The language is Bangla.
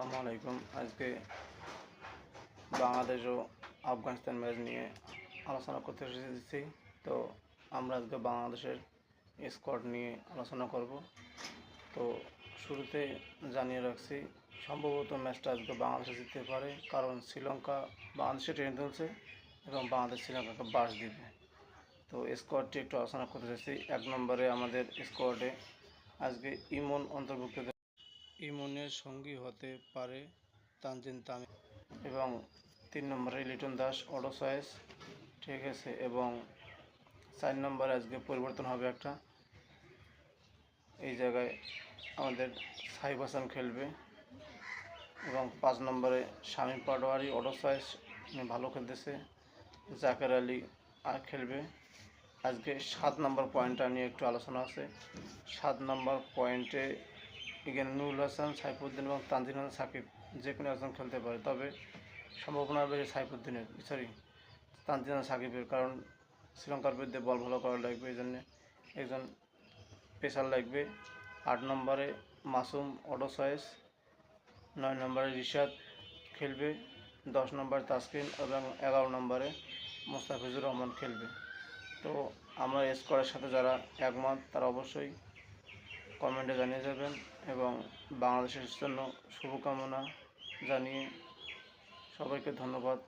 আসসালামু আলাইকুম আজকে বাংলাদেশ ও আফগানিস্তান ম্যাচ নিয়ে আলোচনা করতে এসেছি। তো আমরা আজকে বাংলাদেশের স্কোয়াড নিয়ে আলোচনা করব। তো শুরুতে জানিয়ে রাখছি, সম্ভবত ম্যাচটা আজকে বাংলাদেশে জিততে পারে, কারণ শ্রীলঙ্কা বাংলাদেশে ট্রেন তুলছে এবং বাংলাদেশ শ্রীলঙ্কাকে বাস দিবে। তো স্কোয়াডটি একটু আলোচনা করতে চাইছি এক নম্বরে আমাদের স্কোয়াডে আজকে ইমন অন্তর্ভুক্ত ইমনের সঙ্গী হতে পারে তানজিন তামিম। এবং তিন নম্বরে লিটন দাস অটো চয়েস ঠিক আছে, এবং চার নম্বরে আজকে পরিবর্তন হবে একটা। এই জায়গায় আমাদের সাহিব হাসান খেলবে। এবং পাঁচ নম্বরে শামীম পাটোয়ারি অটো উনি ভালো খেলতেছে। জাকের আলী আর খেলবে। আজকে সাত নম্বর পয়েন্টটা নিয়ে একটু আলোচনা আছে। সাত নম্বর পয়েন্টে এখানে নুরুল হাসান, সাইফুদ্দিন এবং তানজিন হাসান সাকিব যে কোনো একজন খেলতে পারে। তবে সম্ভাবনা বেশি সাইফুদ্দিনের সরি তানজিন হাসান সাকিবের, কারণ শ্রীলঙ্কার বিরুদ্ধে বল ভালো করা লাগবে, এই জন্যে একজন পেশার লাগবে। আট নম্বরে মাসুম অটো চয়েস নয় নম্বরে রিশাদ খেলবে, দশ নম্বরে তাসকিন এবং এগারো নম্বরে মোস্তাফিজুর রহমান খেলবে। তো আমরা স্কোয়ারের সাথে যারা একমত, তারা অবশ্যই কমেন্টে জানিয়ে যাবেন এবং বাংলাদেশের জন্য শুভকামনা জানিয়ে সবাইকে ধন্যবাদ।